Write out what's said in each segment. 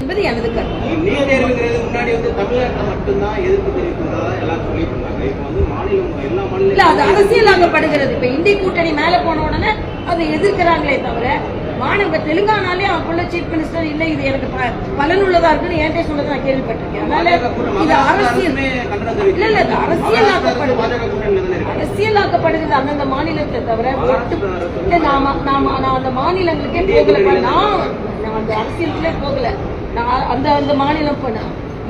என்பது எனது கருத்து. நீட் தேர்வுங்கிறது முன்னாடி வந்து தமிழ்நாட்டில் மட்டும்தான் எதிர்ப்பு தெரிவிக்கிறதா எல்லாம் சொல்லிட்டு இருந்தாங்க இப்போ வந்து மாநிலம் எல்லா இல்ல அது மாநிலம் அரசியலாக்கப்படுகிறது இப்ப இந்திய கூட்டணி மேல போன உடனே அதை எதிர்க்கிறாங்களே தவிர மாநில தெலுங்கானாலே அவங்களுக்குள்ள சீஃப் மினிஸ்டர் இல்ல இது எனக்கு ப- பலனுள்ளதா இருக்குன்னு என்கிட்ட சொன்னதை நான் கேள்விப்பட்டிருக்கேன். அதனால இது அரசியல் இல்ல இல்ல இது இருக்கு. அரசியலாக்கப்படுகிறது அந்தந்த மாநிலத்தை தவிர நாம நாம நான் அந்த மாநிலங்களுக்கே போகல நான் அந்த அரசியலுக்குள்ளே போகல. நான் அந்த அந்த மாநிலம் போன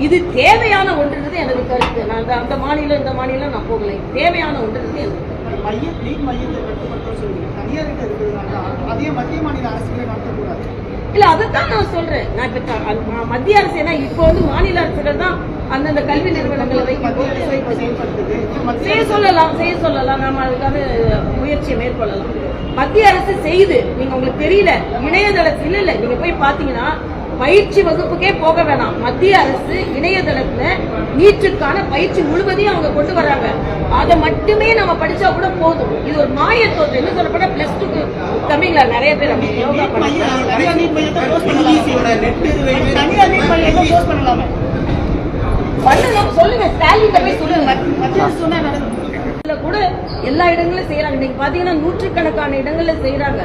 இது தேவையான ஒன்றுன்றது எனது கருத்து. நான் அந்த அந்த மாநிலம் இந்த மாநிலம் நான் போகல. தேவையான ஒன்றுன்றது எனது கருத்து. மைய நீட் மையத்தை கட்டுப்படுத்த சொல்லுங்க தனியார்கிட்ட இருக்கிறதுனால அதே மத்திய மாநில அரசுகளை நடத்தக்கூடாது. இல்ல அதைத்தான் நான் சொல்றேன். நான் இப்ப மத்திய அரசு ஏன்னா இப்போ வந்து மாநில அரசுகள் தான் அந்தந்த கல்வி நிறுவனங்களை செய்ய சொல்லலாம் செய்ய சொல்லலாம். நாம அதுக்கான முயற்சியை மேற்கொள்ளலாம். மத்திய அரசு செய்யுது. நீங்க உங்களுக்கு தெரியல. இணையதளத்தில் இல்ல. நீங்க போய் பாத்தீங்கன்னா பயிற்சி வகுப்புக்கே போக வேணாம். மத்திய அரசு இணையதளத்துல நீட்டுக்கான பயிற்சி முழுவதையும் அவங்க கொண்டு வராங்க. அதை மட்டுமே நம்ம படிச்சா கூட போதும். இது ஒரு மாயத்தோட்டம் என்ன சொல்லப்போனா பிளஸ் டூக்கு கம்மிங்களா நிறைய பேர் பண்ணலாம். சொல்லுங்க ஸ்டாலின் போய் சொல்லுங்க. கூட எல்லா இடங்களும் செய்யறாங்க. நீங்க பாத்தீங்கன்னா நூற்றுக்கணக்கான இடங்கள்ல செய்யறாங்க.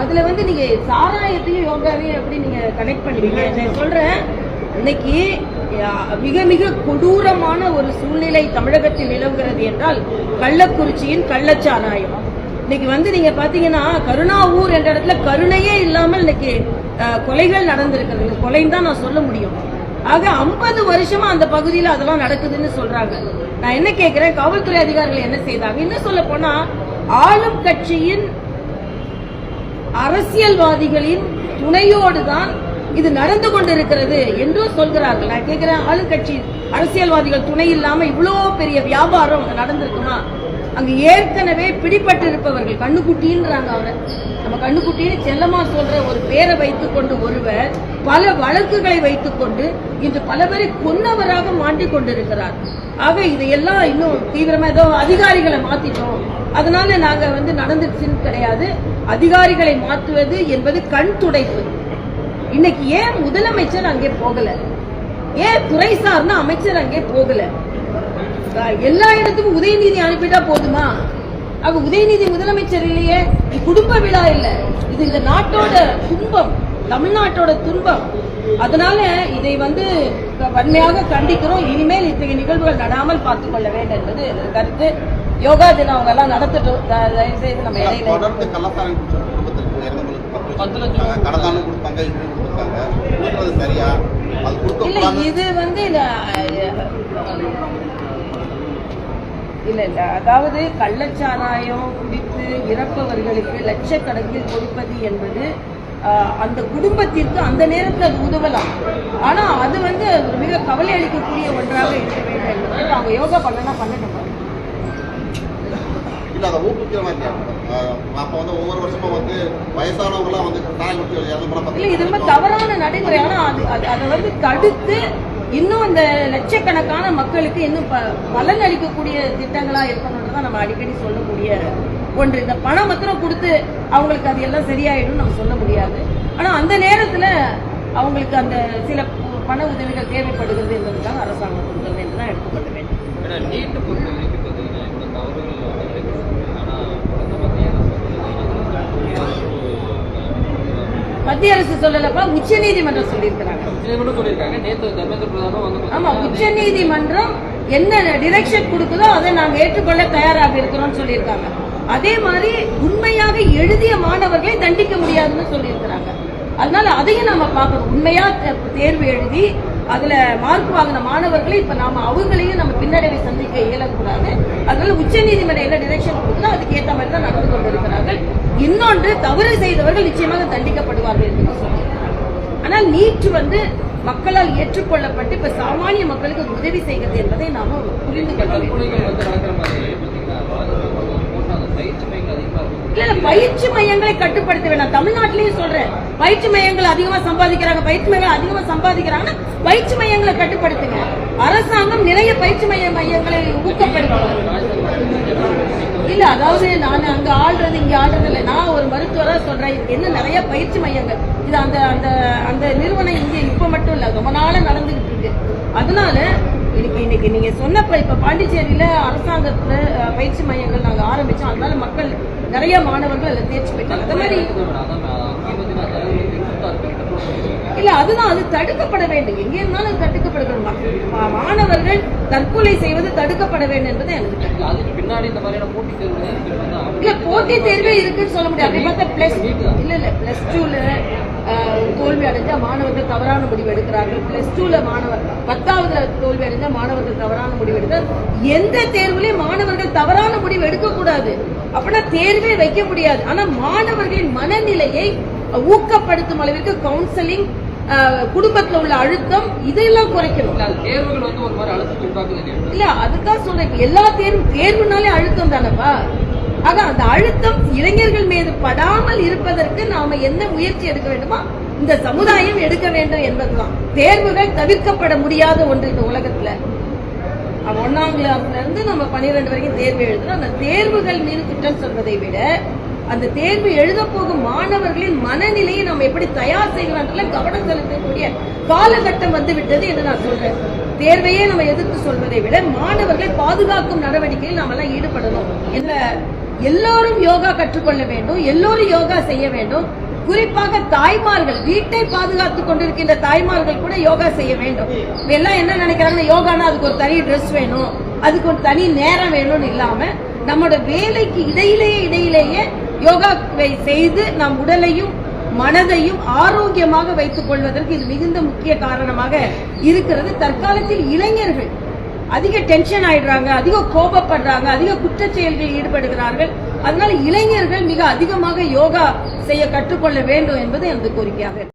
அதுல வந்து நீங்க சாராயத்தையும் யோகாவையும் எப்படி நீங்க கனெக்ட் பண்ணுவீங்க? நான் சொல்றேன் இன்னைக்கு யா, மிக மிக கொடூரமான ஒரு சூழ்நிலை தமிழகத்தில் நிலவுகிறது என்றால் கள்ளக்குறிச்சியின் கள்ளச்சாராயம். இன்னைக்கு வந்து நீங்க பாத்தீங்கன்னா கருணாவூர் என்ற இடத்துல கருணையே இல்லாமல் இன்னைக்கு கொலைகள் நடந்திருக்கிறது. கொலைன்னு தான் நான் சொல்ல முடியும். ஆக 50 வருஷமா அந்த பகுதியில் அதெல்லாம் நடக்குதுன்னு சொல்றாங்க. நான் என்ன கேட்கிறேன் காவல்துறை அதிகாரிகள் என்ன செய்தாங்க? இன்னும் சொல்ல போனா ஆளும் கட்சியின் அரசியல்வாதிகளின் துணையோடு தான் இது நடந்து கொண்டிருக்கிறது என்றும் சொல்கிறார்கள். நான் கேட்கிறேன் ஆளுங்கட்சி அரசியல்வாதிகள் துணை இல்லாம இவ்வளோ பெரிய வியாபாரம் அங்க நடந்திருக்குமா? அங்க ஏற்கனவே பிடிபட்டு இருப்பவர்கள் கண்ணுக்குட்டின்றாங்க அவரை. நம்ம கண்ணுக்குட்டின்னு செல்லமா சொல்ற ஒரு பேரை வைத்துக் கொண்டு ஒருவர் பல வழக்குகளை வைத்துக் கொண்டு இன்று பல பேரை கொன்னவராக மாட்டிக் கொண்டிருக்கிறார். ஆக இதையெல்லாம் இன்னும் தீவிரமா ஏதோ அதிகாரிகளை மாத்திட்டோம். அதனால நாங்க வந்து நடந்துச்சுன்னு கிடையாது. அதிகாரிகளை மாற்றுவது என்பது கண் துடைப்பு. இன்னைக்கு ஏன் முதலமைச்சர் அங்கே போகல? ஏன் துறை சார்ந்த அமைச்சர் அங்கே போகல? எல்லா இடத்துக்கும் உதயநிதி அனுப்பிட்டா போதுமா? ஆக உதயநிதி முதலமைச்சர் இல்லையே. குடும்ப விழா இல்ல. இது இந்த நாட்டோட துன்பம் தமிழ்நாட்டோட துன்பம். அதனால இதை வந்து வன்மையாக கண்டிக்கிறோம். இனிமேல் இத்தகைய நிகழ்வுகள் நடாமல் பார்த்துக் கொள்ள வேண்டும் என்பது கருத்து. யோகா தினம் அவங்க எல்லாம் தயவு செய்து நம்ம இடையில தொடர்ந்து இல்ல இது வந்து இந்த, இல்ல இல்ல அதாவது கள்ளச்சாராயம் குடித்து இறப்பவர்களுக்கு லட்சக்கணக்கில் கொடுப்பது என்பது அந்த குடும்பத்திற்கு அந்த நேரத்தில் அது உதவலாம். ஆனா அது வந்து மிக கவலை அளிக்கக்கூடிய ஒன்றாக இருக்க வேண்டும் என்பது அவங்க யோகா பண்ணனா பண்ணட்டும். இல்ல அதை ஊக்குவிக்கிற மாதிரி அப்ப வந்து ஒவ்வொரு வருஷமும் வந்து வயசானவங்க எல்லாம் வந்து இல்ல இது ரொம்ப தவறான நடைமுறை. ஆனா அது வந்து தடுத்து இன்னும் இந்த லட்சக்கணக்கான மக்களுக்கு இன்னும் பலன் அளிக்கக்கூடிய திட்டங்களா இருக்கணும்ன்றதான் நம்ம அடிக்கடி சொல்லக்கூடிய ஒன்று. இந்த பணம் மாத்திரம் கொடுத்து அவங்களுக்கு அது எல்லாம் சரியாயிடும் நம்ம சொல்ல முடியாது. ஆனா அந்த நேரத்துல அவங்களுக்கு அந்த சில பண உதவிகள் தேவைப்படுகிறது என்பதுக்காக அரசாங்கம் கொடுக்கிறது என்றுதான் எடுத்துக்கொள்ள வேண்டும். மத்திய அரசு சொல்லலப்பா உச்ச நீதிமன்றம் சொல்லியிருக்கிறாங்க. ஆமா உச்ச நீதிமன்றம் என்ன டிரெக்ஷன் கொடுக்குதோ அதை நாங்க ஏற்றுக்கொள்ள தயாராக இருக்கிறோம்னு சொல்லியிருக்காங்க. அதே மாதிரி உண்மையாக எழுதிய மாணவர்களை தண்டிக்க முடியாதுன்னு சொல்லியிருக்கிறாங்க. அதனால அதையும் நாம பார்க்கணும். உண்மையா தேர்வு எழுதி அதுல மார்க் வாங்கின மாணவர்களை இப்ப நாம அவங்களையும் நம்ம பின்னடைவை சந்திக்க இயலக்கூடாது. அதனால உச்ச நீதிமன்றம் என்ன டிரெக்ஷன் கொடுக்குதோ அதுக்கு ஏற்ற மாதிரி தான் நடந்து கொண்டிருக்கிறார்கள். இன்னொன்று தவறு செய்தவர்கள் நிச்சயமாக தண்டிக்கப்படுவார்கள் என்று சொல்லியிருக்கிறார்கள் ஆனால் நீட் வந்து மக்களால் ஏற்றுக்கொள்ளப்பட்டு இப்ப சாமானிய மக்களுக்கு உதவி செய்கிறது என்பதை நாம புரிந்து கொள்ள வேண்டும் தற்கொலைகள் வந்து நடக்கிற மாதிரி பார்த்தீங்கன்னா போட்டு அந்த பயிற்சி மையங்கள் அதிகமாக இருக்கும் இல்ல இல்ல பயிற்சி மையங்களை கட்டுப்படுத்த வேண்டாம் தமிழ்நாட்டிலயும் சொல்றேன். பயிற்சி மையங்கள் அதிகமா சம்பாதிக்கிறாங்க பயிற்சி மையங்கள் அதிகமா சம்பாதிக்கிறாங்கன்னா பயிற்சி மையங்களை கட்டுப்படுத்துங்க. அரசாங்கம் நிறைய பயிற்சி மைய மையங்களை ஊக்கப்படுத்தணும் இல்ல அதாவது நான் அங்க ஆள்றது இங்க ஆள்றது இல்ல. நான் ஒரு மருத்துவரா சொல்றேன். இதுக்கு என்ன நிறைய பயிற்சி மையங்கள். இது அந்த அந்த அந்த நிறுவனம் இங்க இப்ப மட்டும் இல்ல இல்ல ரொம்ப நாளா நடந்துகிட்டு இருக்கு. அதனால இன்னைக்கு இன்னைக்கு நீங்க சொன்னப்ப இப்ப பாண்டிச்சேரியில அரசாங்கத்துல பயிற்சி மையங்கள் நாங்க ஆரம்பிச்சோம். அதனால மக்கள் நிறைய மாணவர்கள் அதில் தேர்ச்சி பெற்றாங்க. அந்த மாதிரி இல்ல அதுதான் அது தடுக்கப்பட வேண்டும். எங்க இருந்தாலும் அது தடுக்கப்படணும் மாணவர்கள் தற்கொலை செய்வது தடுக்கப்பட வேண்டும் என்பது எனக்கு அதுக்கு பின்னாடி இந்த மாதிரியான போட்டித் தேர்வு இல்ல போட்டி தேர்வே இருக்குன்னு சொல்ல முடியாது. அப்படி பார்த்தா பிளஸ் இல்ல இல்ல பிளஸ் டூல தோல்வி அடைஞ்ச மாணவர்கள் தவறான முடிவு எடுக்கிறார்கள். பிளஸ் டூல மாணவர் பத்தாவதுல தோல்வி அடைஞ்ச மாணவர்கள் தவறான முடிவு எடுக்கிறார் எந்த தேர்வுலயும் மாணவர்கள் தவறான முடிவு எடுக்க கூடாது அப்படின்னா தேர்வே வைக்க முடியாது. ஆனா மாணவர்களின் மனநிலையை ஊக்கப்படுத்தும் அளவிற்கு கவுன்சிலிங் குடும்பத்துல உள்ள அழுத்தம் இதெல்லாம் குறைக்கணும். தேர்வுகள் வந்து ஒரு மாதிரி இல்லையா? இல்ல அதுதான் சொல்றேன். எல்லா தேர்வு தேர்வுனாலே அழுத்தம் தானப்பா? ஆக அந்த அழுத்தம் இளைஞர்கள் மீது படாமல் இருப்பதற்கு நாம என்ன முயற்சி எடுக்க வேண்டுமோ இந்த சமுதாயம் எடுக்க வேண்டும் என்பதுதான். தேர்வுகள் தவிர்க்கப்பட முடியாத ஒன்று இந்த உலகத்துல. ஒன்னாம் கிளாஸ்ல இருந்து நம்ம பன்னிரெண்டு வரைக்கும் தேர்வு எழுதுறோம் அந்த தேர்வுகள் மீது குற்றம் சொல்வதை விட அந்த தேர்வு எழுத போகும் மாணவர்களின் மனநிலையை நம்ம எப்படி தயார் செய்கிறோம்ன்றதுல கவனம் செலுத்தக்கூடிய காலகட்டம் வந்து விட்டது என்று நான் சொல்றேன். தேர்வையே நம்ம எதிர்த்து சொல்வதை விட மாணவர்களை பாதுகாக்கும் நடவடிக்கையில் நாம எல்லாம் ஈடுபடணும். என்ற எல்லோரும் யோகா கற்றுக்கொள்ள வேண்டும் எல்லோரும் யோகா செய்ய வேண்டும். குறிப்பாக தாய்மார்கள் வீட்டை பாதுகாத்து கொண்டிருக்கின்ற தாய்மார்கள் கூட யோகா செய்ய வேண்டும். எல்லாம் என்ன நினைக்கிறாங்கன்னா யோகானா அதுக்கு ஒரு தனி ட்ரெஸ் வேணும் அதுக்கு ஒரு தனி நேரம் வேணும்னு இல்லாம நம்மளோட வேலைக்கு இடையிலேயே இடையிலேயே யோகாவை செய்து நம் உடலையும் மனதையும் ஆரோக்கியமாக வைத்துக் கொள்வதற்கு இது மிகுந்த முக்கிய காரணமாக இருக்கிறது. தற்காலத்தில் இளைஞர்கள் அதிக டென்ஷன் ஆயிடுறாங்க அதிக கோபப்படுறாங்க அதிக குற்ற செயல்களில் ஈடுபடுகிறார்கள். அதனால இளைஞர்கள் மிக அதிகமாக யோகா செய்ய கற்றுக்கொள்ள வேண்டும் என்பது எனது கோரிக்கையாக